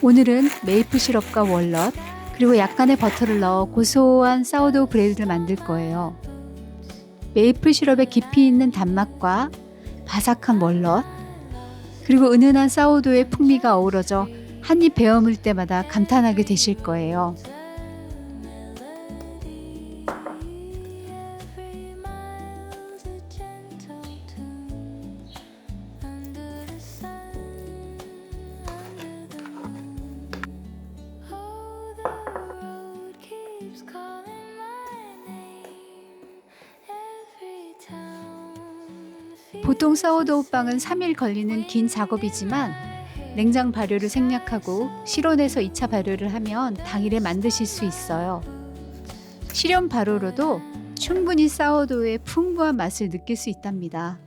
오늘은 메이플 시럽과 월넛 그리고 약간의 버터를 넣어 고소한 사워도우 브레드를 만들 거예요. 메이플 시럽의 깊이 있는 단맛과 바삭한 월넛 그리고 은은한 사워도우의 풍미가 어우러져 한 입 베어물 때마다 감탄하게 되실 거예요. 보통 사워도우 빵은 3일 걸리는 긴 작업이지만 냉장 발효를 생략하고 실온에서 2차 발효를 하면 당일에 만드실 수 있어요. 실온 발효로도 충분히 사워도우의 풍부한 맛을 느낄 수 있답니다.